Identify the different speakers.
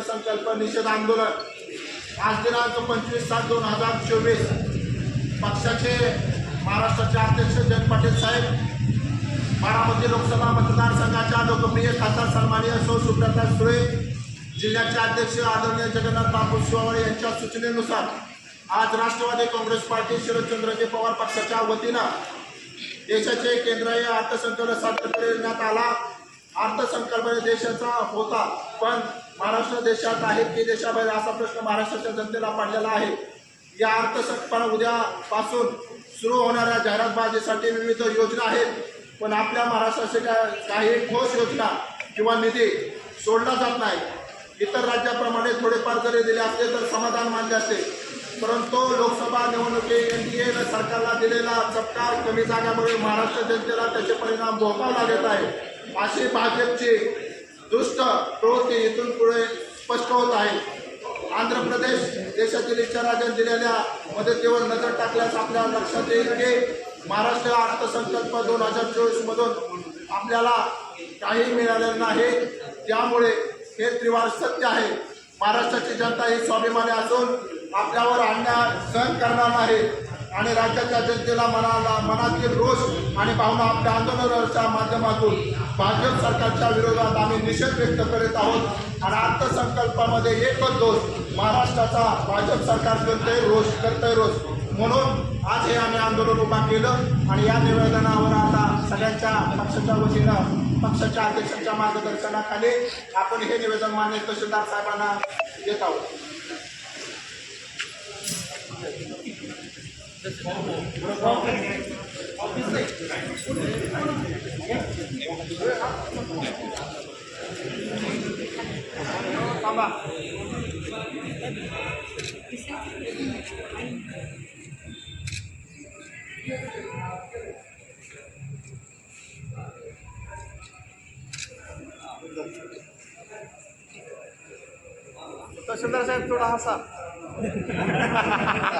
Speaker 1: अर्थसंकल्प निषेध आंदोलन. आज दिनांक पंचवीस सात दोन हजार चोवीस. पक्षाचे महाराष्ट्राचे अध्यक्ष जयंत पाटील साहेब बारामती लोकसभा मतदारसंघाच्या लोकप्रिय खासदार सन्मानीय सौ सुब्रता सुळे जिल्ह्याचे अध्यक्ष आदरणीय जगन्नाथ बापू शिवाळे यांच्या सूचनेनुसार आज राष्ट्रवादी काँग्रेस पार्टी शरदचंद्रजी पवार पक्षाच्या वतीनं देशाचे केंद्रीय अर्थसंकल्प सादर करण्यात आला. अर्थसंकल्प देशाचा होता पण महाराष्ट्र देशात आहे की देशाबाहेर असा प्रश्न महाराष्ट्राच्या जनतेला पडलेला आहे. या अर्थसंकल्पाला उद्यापासून सुरू होणाऱ्या जाहिरातबाजीसाठी विविध योजना आहेत. पण आपल्या महाराष्ट्राचे काय काही ठोस योजना किंवा निधी सोडला जात नाही. इतर राज्याप्रमाणे थोडेफार जरी दिले असते तर समाधान मानले असते. परंतु लोकसभा निवडणुकी एन डी ए सरकारला दिलेला चपका कमी जागामुळे महाराष्ट्र जनतेला त्याचे परिणाम भोगावे लागत आहे अशी भाजपची दुष्ट प्रवृत्ती इथून पुढे स्पष्ट होत आहे. आंध्र प्रदेश देशातील इतर राज्यात दिलेल्या मदतीवर नजर टाकल्यास आपल्या लक्षात येईल की महाराष्ट्र अर्थसंकल्प दोन हजार चोवीसमधून आपल्याला काही मिळालेलं नाही. त्यामुळे हे त्रिवार सत्य आहे. महाराष्ट्राची जनता ही स्वाभिमानी असून आपल्यावर अन्याय सहन करणार नाही. आणि राज्याच्या जनतेला मनाला मनातील रोष आणि भावना आपल्या आंदोलनाच्या माध्यमातून भाजप सरकारच्या विरोधात आम्ही निषेध व्यक्त करीत आहोत. आणि अर्थसंकल्पामध्ये एकच दोष महाराष्ट्राचा भाजप सरकार करतंय रोष करतंय रोष. म्हणून आज हे आम्ही आंदोलन उभा केलं आणि या निवेदनावर आता सगळ्यांच्या पक्षाच्या वतीनं पक्षाच्या अध्यक्षांच्या मार्गदर्शनाखाली आपण हे निवेदन मान्य तहसीलदार साहेबांना देत आहोत. तहसीलदार साहेब थोडा हसा।
Speaker 2: Ha.